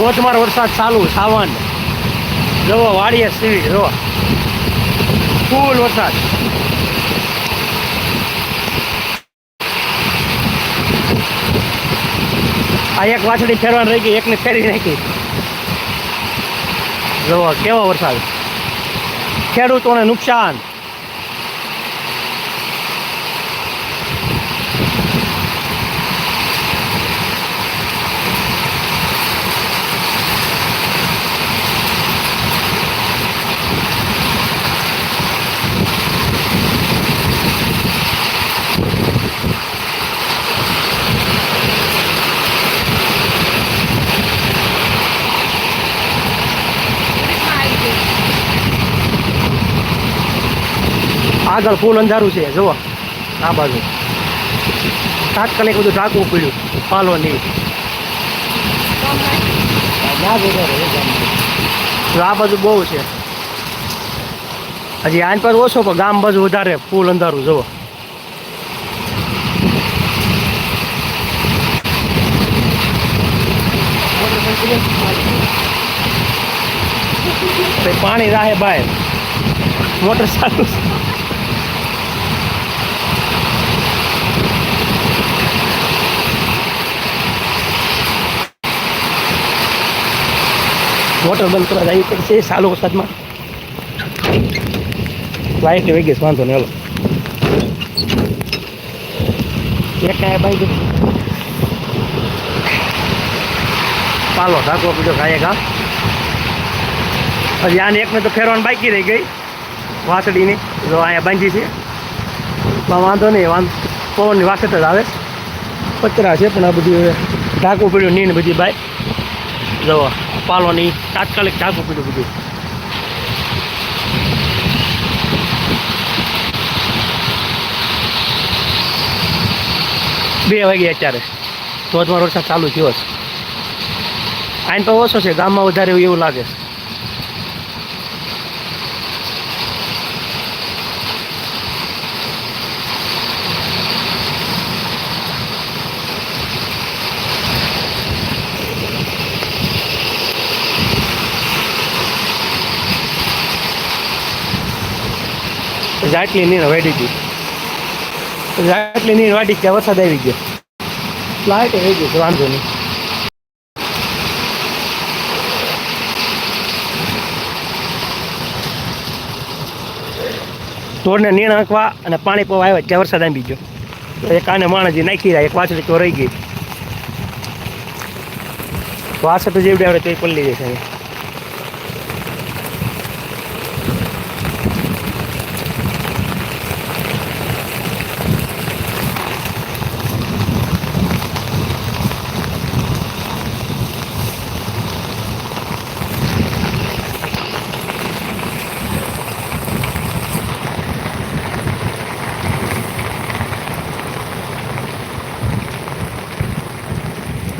ધોધમાર વરસાદ ચાલુ સાવન. જવો વાડીએ સીવી જવો ફૂલ વરસાદ. આ એક વાછડી ફેરવાની રહી ગઈ, એકને ફેરી નાખી. જુઓ, કેવો વરસાદ. ખેડૂતોને નુકસાન. આગળ ફૂલ અંધારું છે, જુઓ. આ બાજુ. તાત્કાલિક બધું ઢાંકવું પડ્યું. પાલો નહીં. આ બાજુ બહુ છે. હજી આન પર ઓછો, પણ ગામ બાજુ વધારે ફૂલ અંધારું, જુઓ. પાણી રાહે ભાઈ મોટર ચાલુ. મોટર બંધ કરવા જવી પડશે સાલો વરસાદમાં લાઈટ વહી ગઈ વાંધો નહીં, હલો. એક ગયું પાલો ઢાકો પીધો ખાય ઘા. હજી આને એકને તો ફેરવાની બાકી રહી ગઈ. વાસડીની જો અહીંયા બાંધી છે. વાંધો નહીં, વાંધો, પવનની વાસત જ આવે. પતરા છે પણ આ બધી હવે ઢાંકવું નહીં ને બધી બાય. જો પાલોની તાત્કાલિક ઢાંકવું પીધું બધું બે વાગે અત્યારે. ધોધમાર વરસાદ ચાલુ થયો છે. આઈન તો ઓછો છે, ગામમાં વધારે એવું લાગે છે. જાટલી નીર વાડી હતી. જાટલી નીર વાડી ત્યાં વરસાદ આવી ગયો. લાઈટ આવી ગઈ છે, વાંધો નહીં. ઢોરને નીણ આંકવા અને પાણી પવા આવ્યા, ત્યાં વરસાદ આવી ગયો. એક આને માણસજી નાખી રહ્યા, એક વાછડી રહી ગઈ. વાસઠ જેવડી આવડે તો એ પલ્લી જશે. અહીંયા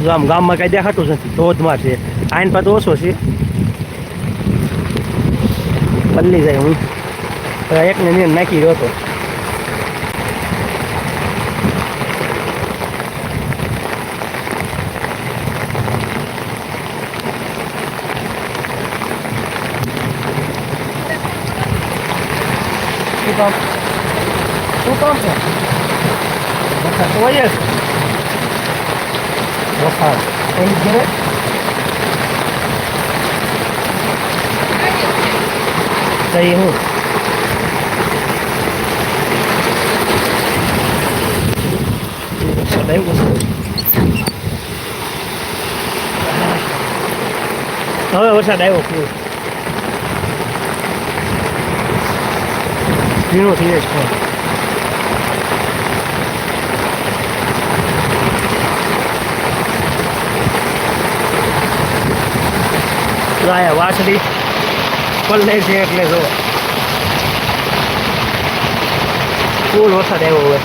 આમ ગામમાં કાંઈ દેખાતું નથી ધોધમાં છે. આઈન પાતો ઓછો છે. પલ્લી જાય હું. એકને નીર નાખી રહ્યો હતો. શું કામ? છે? વરસાદ જ વરસાદ એની ઘરે જઈ હું વરસાદ આવ્યો છે હવે વરસાદ આવ્યો પૂરો ઝીણો થઈ જાય છે ગાય વાછડી. પલ્લે છે એટલે જો. ફૂલ વરસાદ આવ્યો હોય.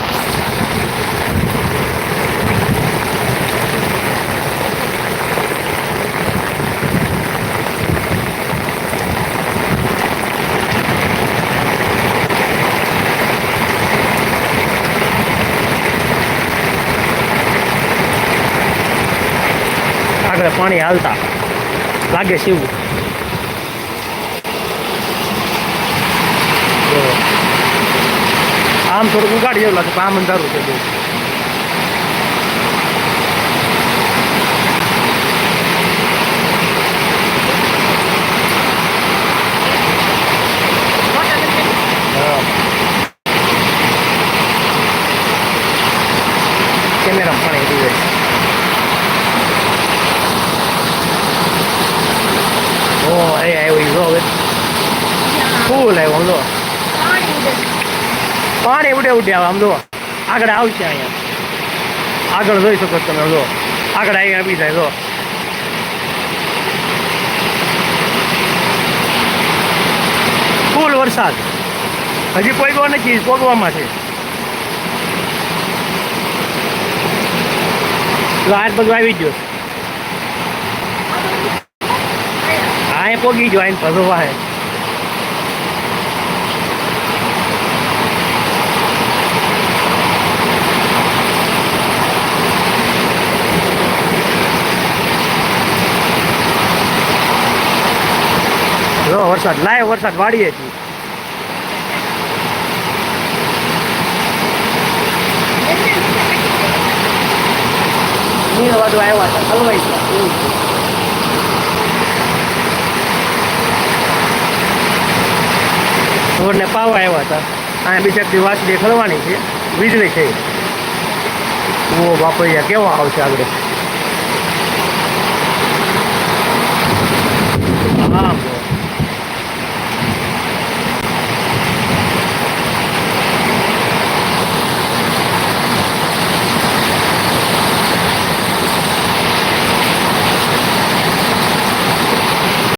આગળ પાણી હાલતા. લાગે છે એવું. આમ થોડુંક ઉગાડી એવું લાગે આમ અંધારું છે બહુ હા. કેમેરા પણ એટલી જાય ઓ એ આવ્યો ઈ જો હવે ફૂલ આવ્યો આમ જો પાણી ઉડે ઉડે આવે. આમ જુઓ. આગળ આવશે અહીંયા. આગળ જોઈ શકો તમે જો આગળ આવી આપી જાય જો ફૂલ વરસાદ. હજી પોગવા નથી, પોગવામાં છે. લાઈટ બધું આવી ગયો. હા, એ પોગી ગયો, આઈને ભગવા વાહે વરસાદ લાઈવ વરસાદ વાળીએ છીએ. નીરવાડો આવ્યા હતા હલવાઈ ઢોરને પાવા આવ્યા હતા. અહીંયા બીજા વાસ ખરવાની છે વીજળી છે. ઓ બાપરિયા કેવા આવશે આગળ. હા